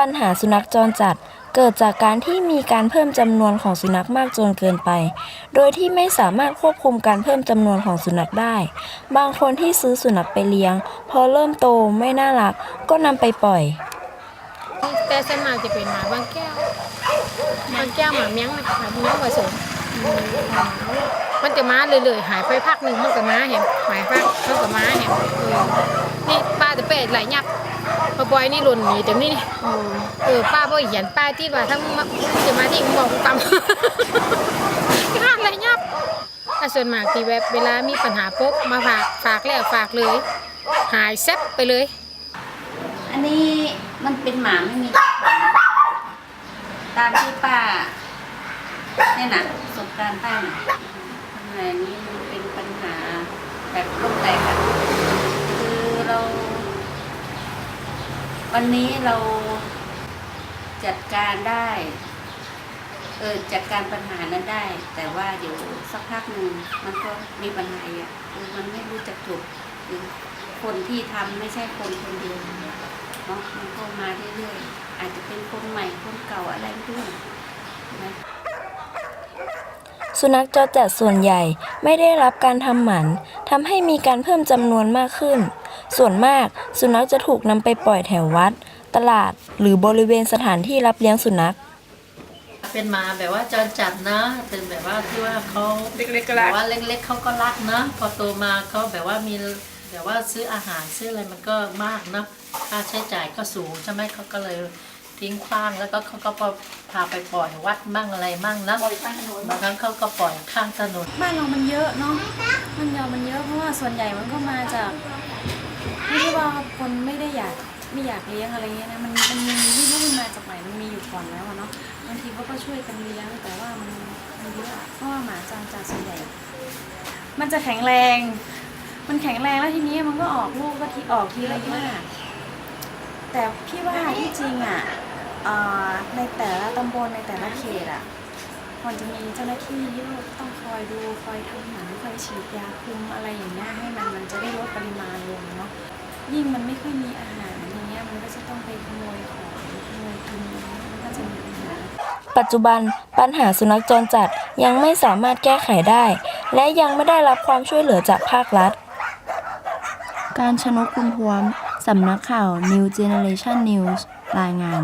ปัญหาสุนัขจรจัดเกิดจากการที่มีการเพิ่มจำนวนของสุนัขมากจนเกินไป โดยที่ไม่สามารถควบคุมการเพิ่มจำนวนของสุนัขได้ บางคนที่ซื้อสุนัขไปเลี้ยง พอเริ่มโตไม่น่ารักก็นำไปปล่อย แต่ส่วนมากจะเป็นหมาบางแก้วบางแก้วหมาเมียงนะหมาเมียงผสมมันจะมาเรื่อยๆหายไปพักหนึ่งมันก็มาเห็นหายพักมันก็มาเห็นนี่ป้าจะเป็ดไหลยับ พอบอยนี่หล่นหนีเต็มนี่นี่เออป้าพ่อเขียนป้ายที่ว่าทั้งมาจะมาที่มึงบอกกูกำที่ห้างไหลยับแต่ส่วนมากที่แบบเวลามีปัญหาปุ๊บมาฝากฝากแล้วฝากเลย หายแซบไปเลย อันนี้มันเป็นหมาไม่มีเจ้าของตามที่ป้าเนี่ยนะประสบการณ์ป้าน่ะปัญหานี้มันเป็นปัญหาแบบโลกแตกอะคือเรา วันนี้เราจัดการได้ เออจัดการปัญหานั้นได้ แต่ว่าเดี๋ยวสักพักหนึ่งมันก็มีปัญหาอะคือมันไม่รู้จักจบคือคนที่ทำไม่ใช่คนคนเดียวเนาะมันก็มาเรื่อยๆอาจจะเป็นคนใหม่คนเก่าอะไรด้วยน สุนัขจรจัดส่วนใหญ่ไม่ได้รับการทำหมันทำให้มีการเพิ่มจำนวนมากขึ้น ส่วนมากสุนัขจะถูกนำไปปล่อยแถววัด ตลาด หรือบริเวณสถานที่รับเลี้ยงสุนัข เป็นหมาแบบว่าจรจัดนะเป็นแบบว่าที่ว่าเขาเล็กๆก็แบรักบว่าเล็กๆเขาก็รักนะ พอโตมาเขาแบบว่ามีแบบว่าซื้ออาหารซื้ออะไรมันก็มากเนอะค่าใช้จ่ายก็สูงใช่ไหมเขาก็เลย ทิ้งขว้างแล้วก็เขาก็พาไปปล่อยวัดมั่งอะไรมั่งนะบางครั้งเขาก็ปล่อยข้างถนนบ้านเรามันเยอะเนาะมันยาวมันเยอะเพราะว่าส่วนใหญ่มันก็มาจากไม่ใช่ว่าคนไม่ได้อยากไม่อยากเลี้ยงอะไรเงี้ยนะมันมันมีไม่รู้มันมาจากไหนมันมีอยู่ก่อนแล้วอะเนาะบางทีเขาก็ช่วยกันเลี้ยงแต่ว่ามันมันเยอะอะเพราะว่าหมาจรจัดส่วนใหญ่ มันจะแข็งแรง มันแข็งแรงแล้วทีนี้มันก็ออกลูกก็ทีออกทีละมากแต่พี่ว่าที่จริงอะเอ่อ ในแต่ละตำบลในแต่ละเขตอะควรจะมีเจ้าหน้าที่ที่ต้องคอยดูคอยทำหมันคอยฉีดยาคุมอะไรอย่างเงี้ยให้มันมันจะได้ลดปริมาณลงเนาะยิ่งมันไม่ค่อยมีอาหารอย่างเงี้ยมันก็จะต้องไปขโมยของขโมยกินมันก็จะมีปัญหาปัจจุบันปัญหาสุนัขจรจัดยังไม่สามารถแก้ไขได้ และยังไม่ได้รับความช่วยเหลือจากภาครัฐ การชนกคุณพวมสำนักข่าว New Generation News รายงาน